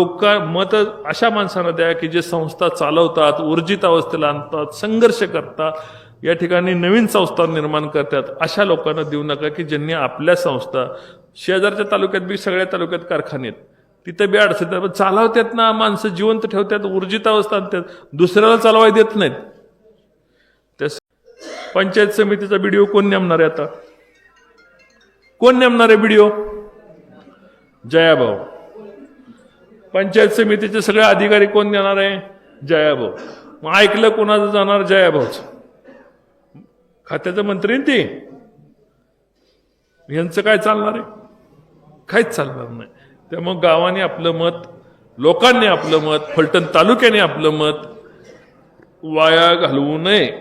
लोक मत अशा माणसांना द्या की जे संस्था चालवतात ऊर्जित अवस्थेला आणतात संघर्ष करतात या ठिकाणी नवीन संस्था निर्माण करतात अशा लोकांना देऊ नका की ज्यांनी आपल्या संस्था शेजारच्या तालुक्यात बी सगळ्या तालुक्यात कारखाने आहेत. तिथं बी अडचण पण चालवतात ना माणसं जिवंत ठेवतात ऊर्जित अवस्था आणतात दुसऱ्याला चालवाय देत नाहीत. त्या पंचायत समितीचा व्हिडिओ कोण नेमणार आहे आता? कोण नेमणार आहे व्हिडिओ? जयाभाऊ. पंचायत समितीचे सगळे अधिकारी कोण देणार आहे? जयाभाऊ मग ऐकलं कोणाचं जाणार? जयाभाऊच खात्याचं मंत्री ती ते? यांचं काय चालणार आहे? काहीच चालणार नाही. त्यामुळे गावाने आपलं मत लोकांनी आपलं मत फलटण तालुक्याने आपलं मत वाया घालवू नये.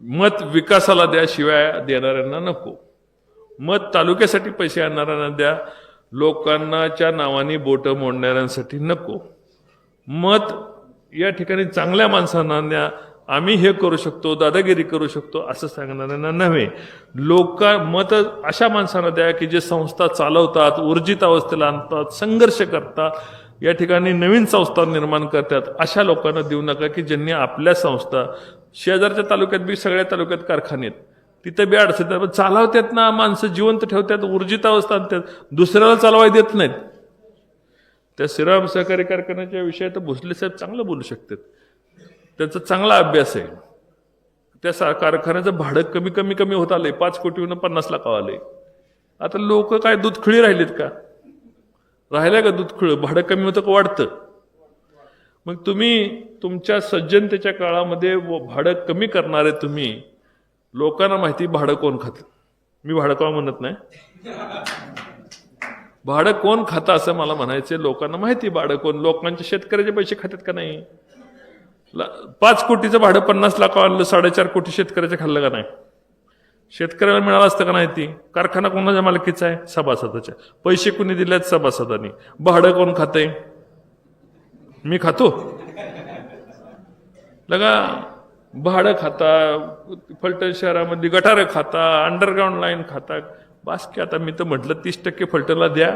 मत विकासाला द्या शिवाय देणाऱ्यांना नको. मत तालुक्यासाठी पैसे आणणाऱ्यांना द्या. लोकांनाच्या नावाने बोट मोडणाऱ्यांसाठी नको. मत या ठिकाणी चांगल्या माणसांना द्या आम्ही हे करू शकतो दादागिरी करू शकतो असं सांगणाऱ्यांना नव्हे. लोक मत अशा माणसांना द्या की जे संस्था चालवतात ऊर्जित अवस्थेला आणतात संघर्ष करतात या ठिकाणी नवीन संस्था निर्माण करतात अशा लोकांना देऊ नका की ज्यांनी आपल्या संस्था शेजारच्या तालुक्यात बी सगळ्या तालुक्यात कारखाने आहेत. तिथं बी अडचण पण चालवतात ना माणसं जिवंत ठेवतात ऊर्जित अवस्था आणतात दुसऱ्याला चालवाय देत नाहीत. त्या श्रीराम सहकारी कारखान्याच्या विषयात भोसले साहेब चांगलं बोलू शकतात. त्यांचा चांगला अभ्यास आहे. त्या सा कारखान्याचं भाडं कमी कमी कमी होत आलंय. पाच कोटीहून पन्नास लाख आलंय. आता लोक काय दूधखिळी राहिलेत का? राहिलं का दूधखिळ भाडं कमी होतं का? वाढतं. मग तुम्ही तुमच्या सज्जनतेच्या काळामध्ये व भाडं कमी करणारे तुम्ही लोकांना माहिती भाडं कोण खातं. मी भाडं का म्हणत नाही? भाडं कोण खातं असं मला म्हणायचं लोकांना माहिती भाडं कोण. लोकांचे शेतकऱ्याचे पैसे खातात का नाही? पाच कोटीचं भाडं पन्नास लाख आणलं साडेचार कोटी शेतकऱ्याचं खाल्लं का नाही? शेतकऱ्याला मिळालं असतं का नाही ती? कारखाना कोणाच्या मालकीचा आहे? सभासदाच्या. पैसे कुणी दिलेत? सभासदांनी. भाडं कोण खातंय? मी खातो. लगा भाडं खाता फलटण शहरामध्ये गटारं खाता अंडरग्राऊंड लाईन खाता. बास की आता मी तर म्हटलं तीस टक्के फलटणला द्या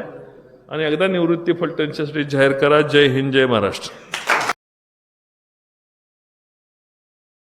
आणि एकदा निवृत्ती फलटणच्यासाठी जाहीर करा. जय हिंद जय महाराष्ट्र.